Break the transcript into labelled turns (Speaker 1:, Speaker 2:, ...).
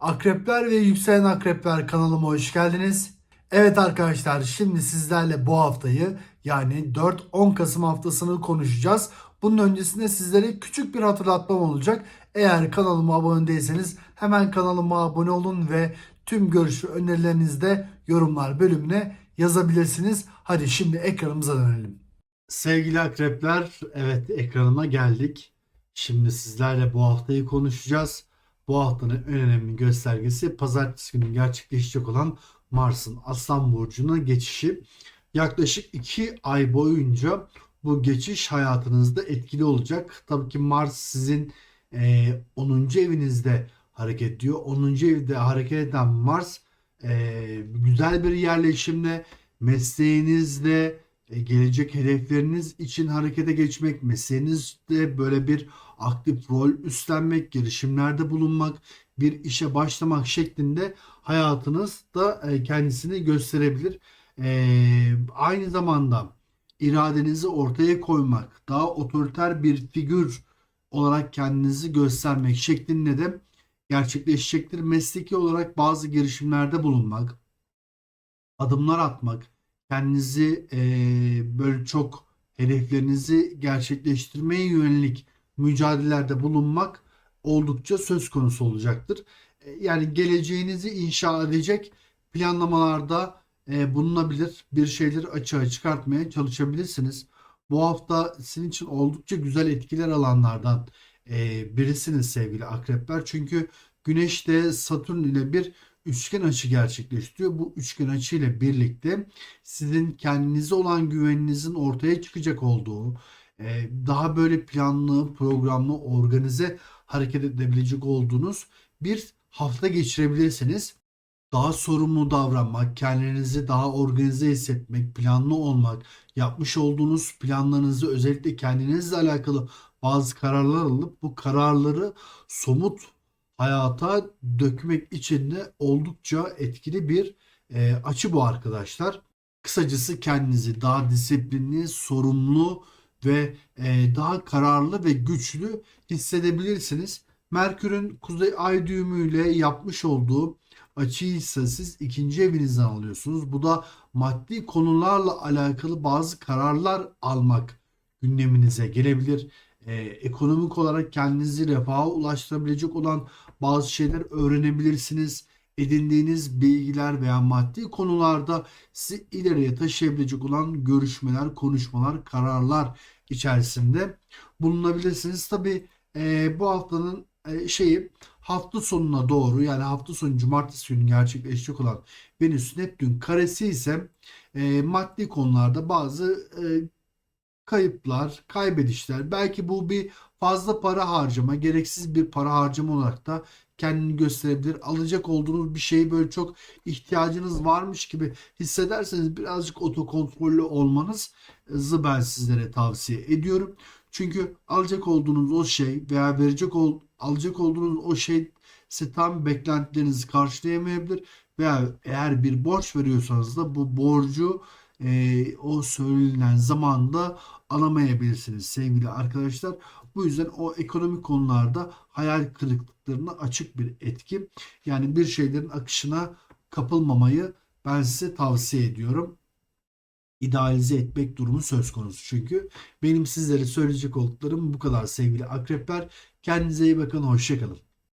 Speaker 1: Akrepler ve yükselen akrepler kanalıma hoş geldiniz. Evet arkadaşlar şimdi sizlerle bu haftayı yani 4-10 Kasım haftasını konuşacağız. Bunun öncesinde sizlere küçük bir hatırlatmam olacak. Eğer kanalıma abone değilseniz hemen kanalıma abone olun ve tüm görüş ve önerilerinizi de yorumlar bölümüne yazabilirsiniz. Hadi şimdi ekranımıza dönelim. Sevgili akrepler, evet ekranıma geldik. Şimdi sizlerle bu haftayı konuşacağız. Bu haftanın en önemli göstergesi pazartesi günü gerçekleşecek olan Mars'ın Aslan Burcu'na geçişi. Yaklaşık 2 ay boyunca bu geçiş hayatınızda etkili olacak. Tabii ki Mars sizin e, 10. evinizde hareket ediyor. 10. evde hareket eden Mars e, güzel bir yerleşimle, mesleğinizle, gelecek hedefleriniz için harekete geçmek, mesleğinizde böyle bir aktif rol üstlenmek, girişimlerde bulunmak, bir işe başlamak şeklinde hayatınızda e, kendisini gösterebilir. E, aynı zamanda iradenizi ortaya koymak, daha otoriter bir figür olarak kendinizi göstermek şeklinde de gerçekleşecektir. Mesleki olarak bazı girişimlerde bulunmak, adımlar atmak, kendinizi e, böyle çok hedeflerinizi gerçekleştirmeye yönelik mücadelelerde bulunmak oldukça söz konusu olacaktır. E, Yani geleceğinizi inşa edecek planlamalarda e, bulunabilir. Bir şeyleri açığa çıkartmaya çalışabilirsiniz. Bu hafta sizin için oldukça güzel etkiler alanlardan e, birisiniz sevgili akrepler. Çünkü Güneş de Satürn ile bir üçgen açı gerçekleştiriyor. Bu üçgen açı ile birlikte sizin kendinize olan güveninizin ortaya çıkacak olduğu, e, daha böyle planlı, programlı, organize hareket edebilecek olduğunuz bir hafta geçirebilirsiniz. Daha sorumlu davranmak, kendinizi daha organize hissetmek, planlı olmak, yapmış olduğunuz planlarınızı özellikle kendinizle alakalı bazı kararlar alıp bu kararları somut hayata dökmek için de oldukça etkili bir e, açı bu arkadaşlar. Kısacası kendinizi daha disiplinli, sorumlu ve e, daha kararlı ve güçlü hissedebilirsiniz. Merkür'ün Kuzey Ay düğümüyle yapmış olduğu açıyı ise siz ikinci evinizden alıyorsunuz. Bu da maddi konularla alakalı bazı kararlar almak gündeminize gelebilir. Ee, ekonomik olarak kendinizi refaha ulaştırabilecek olan bazı şeyler öğrenebilirsiniz. Edindiğiniz bilgiler veya maddi konularda sizi ileriye taşıyabilecek olan görüşmeler, konuşmalar, kararlar içerisinde bulunabilirsiniz. Tabii e, bu haftanın e, şeyi hafta sonuna doğru yani hafta sonu cumartesi günü gerçekleşecek olan Venüs Neptün karesi ise e, maddi konularda bazı e, kayıplar, kaybedişler. Belki bu bir fazla para harcama, gereksiz bir para harcama olarak da kendini gösterebilir. Alacak olduğunuz bir şeyi böyle çok ihtiyacınız varmış gibi hissederseniz birazcık otokontrollü olmanızı ben sizlere tavsiye ediyorum. Çünkü alacak olduğunuz o şey veya verecek ol, alacak olduğunuz o şey size tam beklentilerinizi karşılayamayabilir veya eğer bir borç veriyorsanız da bu borcu e, o söylenen zamanda alamayabilirsiniz sevgili arkadaşlar. Bu yüzden o ekonomik konularda hayal kırıklıklarına açık bir etki. Yani bir şeylerin akışına kapılmamayı ben size tavsiye ediyorum. İdealize etmek durumu söz konusu çünkü. Benim sizlere söyleyecek olduklarım bu kadar sevgili akrepler. Kendinize iyi bakın, hoşçakalın.